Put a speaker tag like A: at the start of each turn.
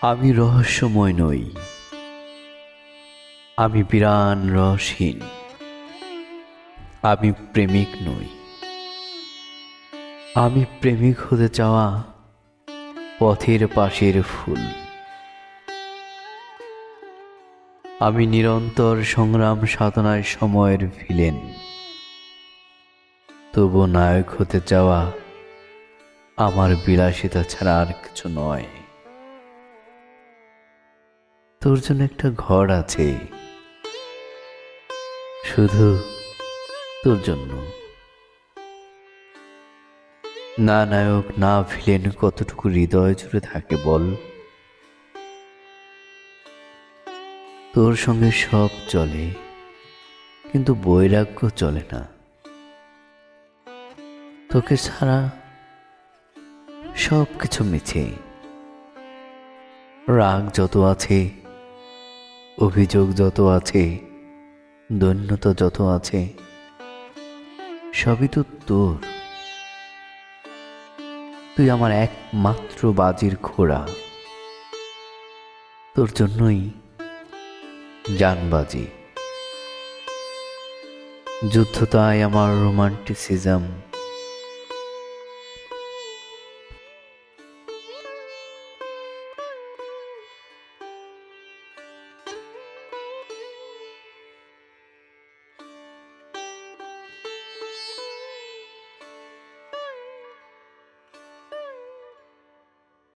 A: আমি রহস্যময় নই। আমি বিরান রসহীন আমি প্রেমিক নই। আমি প্রেমিক হতে চাওয়া পথের পাশের ফুল। আমি নিরন্তর সংগ্রাম সাধনায় সময়ের ভিলেন। তবু নায়ক হতে চাওয়া আমার বিলাসিতা ছাড়া আর কিছু নয়। তোর জন্য একটা ঘর আছে। শুধু তোর জন্য। না নায়ক, না ভিলেন, কতটুকু হৃদয় জুড়ে থাকে বল। তোর সঙ্গে সব চলে, কিন্তু বৈরাগ্য চলে না। তোকে ছাড়া সব কিছু মিছে। রাগ যত আছে অভিযোগ যত আছে, দৈন্যতা যত আছে, সবই তো তোর। তুই আমার একমাত্র বাজির ঘোড়া। তোর জন্যই জানবাজি। যুদ্ধ তাই আমার রোমান্টিসিজম।